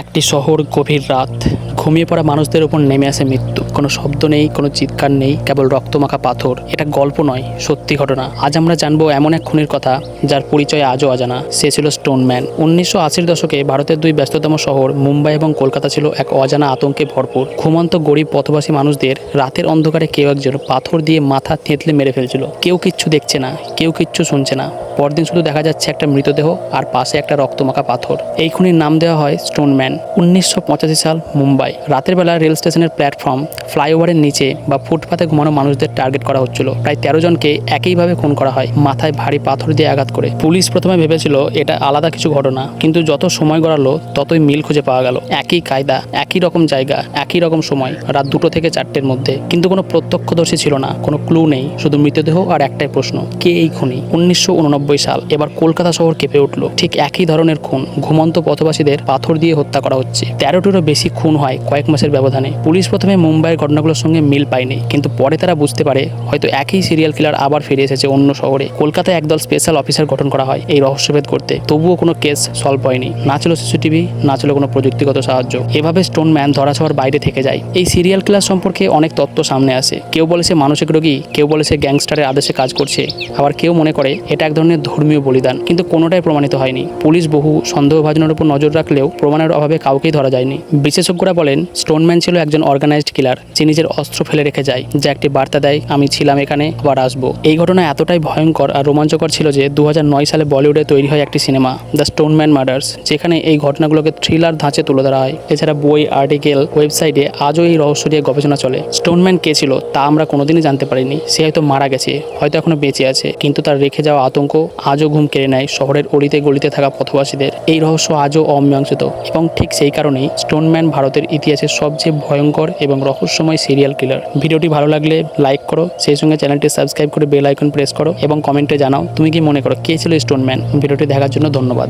একটি শহর গভীর রাত। ঘুমিয়ে পড়া মানুষদের উপর নেমে আসে মৃত্যু। কোনো শব্দ নেই, কোনো চিৎকার নেই, কেবল রক্তমাখা পাথর। এটা গল্প নয়, সত্যি ঘটনা। আজ আমরা জানব এমন এক খুনির কথা যার পরিচয় আজও অজানা। সে ছিল স্টোনম্যান উনিশশো আশির দশকে ভারতের দুই ব্যস্ততম শহর মুম্বাই এবং কলকাতা ছিল এক অজানা আতঙ্কে ভরপুর। ঘুমন্ত গরিব পথবাসী মানুষদের রাতের অন্ধকারে কেউ একজন পাথর দিয়ে মাথা থেঁতলে মেরে ফেলছিল। কেউ কিচ্ছু দেখছে না, কেউ কিচ্ছু শুনছে না। পরদিন শুধু দেখা যাচ্ছে একটা মৃতদেহ আর পাশে একটা রক্তমাখা পাথর। এই খুনির নাম দেওয়া হয় স্টোনম্যান উনিশশো পঁচাশি সাল মুম্বাই। রাতের বেলা রেল স্টেশনের প্ল্যাটফর্ম ফ্লাইওভারের নিচে বা ফুটপাতে ঘুমানো মানুষদের টার্গেট করা হচ্ছিল। প্রায় তেরো জনকে একইভাবে খুন করা হয়, মাথায় ভারী পাথর দিয়ে আঘাত করে। পুলিশ প্রথমে ভেবেছিল এটা আলাদা কিছু ঘটনা, কিন্তু যত সময় গড়ালো, ততই মিল খুঁজে পাওয়া গেল। একই কায়দা, একই রকম জায়গা, একই রকম সময়, রাত দুটো থেকে চারটের মধ্যে। কিন্তু কোনো প্রত্যক্ষদর্শী ছিল না, কোনো ক্লু নেই, শুধু মৃতদেহ আর একটাই প্রশ্ন, কে এই খুনি? উনিশশো উননব্বই সাল, এবার কলকাতা শহর কেঁপে উঠল। ঠিক একই ধরনের খুন, ঘুমন্ত পথবাসীদের পাথর দিয়ে হত্যা করা হচ্ছে। তেরোটিরও বেশি খুন হয় কয়েক মাসের ব্যবধানে। পুলিশ প্রথমে মুম্বাইয়ের ঘটনাগুলোর সঙ্গে মিল পায়নি। কিন্তু পরে তারা বুঝতে পারে, হয়তো একই সিরিয়াল কিলার আবার ফিরে এসেছে অন্য শহরে। কলকাতায় একদল স্পেশাল অফিসার গঠন করা হয় এই রহস্যভেদ করতে। তবুও কোনো কেস সলভ হয়নি। না ছিল সিসিটিভি না ছিল কোনো প্রযুক্তিগত সাহায্য। এভাবে স্টোন ম্যান ধরা ধরাছোঁয়ার বাইরে থেকে যায়। এই সিরিয়াল কিলার সম্পর্কে অনেক তথ্য সামনে আসে। কেউ বলে সে মানসিক রোগী, কেউ বলে সে গ্যাংস্টারের আদেশে কাজ করছে। আবার কেউ মনে করে, এটা এক ধরনের ধর্মীয় বলিদান। কিন্তু কোনোটাই প্রমাণিত হয়নি। পুলিশ বহু সন্দেহভাজনের উপর নজর রাখলেও প্রমাণের অভাবে কাউকেই ধরা যায়নি। বিশেষজ্ঞরা বলেন স্টোনম্যান ছিল একজন অর্গানাইজড কিলার যে নিজের অস্ত্র ফেলে রেখে যায়, যা একটি বার্তা দেয়, আমি ছিলাম এখানে, আবার আসব। এই ঘটনা এতটাই ভয়ঙ্কর আর রোমাঞ্চকর ছিল যে দু হাজার নয় সালে বলিউডে তৈরি হয় একটি সিনেমা, দ্য স্টোনম্যান মার্ডার্স যেখানে এই ঘটনাগুলোকে থ্রিলার ধাঁচে তুলে ধরা হয়। এছাড়া বই, আর্টিকেল, ওয়েবসাইটে আজও এই রহস্য নিয়ে গবেষণা চলে। স্টোনম্যান কে ছিল, তা আমরা কোনোদিনই জানতে পারিনি। সে হয়তো মারা গেছে, হয়তো এখনও বেঁচে আছে, কিন্তু তার রেখে যাওয়া আতঙ্ক আজও ঘুম কেড়ে নেয় শহরের অলিতে গলিতে থাকা পথবাসীদের। এই রহস্য আজও অমীমাংসিত। এবং ঠিক সেই কারণেই স্টোনম্যান ভারতের ইতিহাসের সবচেয়ে ভয়ঙ্কর এবং রহস্যময় সিরিয়াল কিলার ভিডিওটি ভালো লাগলে লাইক করো, সেই সঙ্গে চ্যানেলটি সাবস্ক্রাইব করে বেল আইকন প্রেস করো এবং কমেন্টে জানাও, তুমি কি মনে করো, কে ছিল স্টোনম্যান ভিডিওটি দেখার জন্য ধন্যবাদ।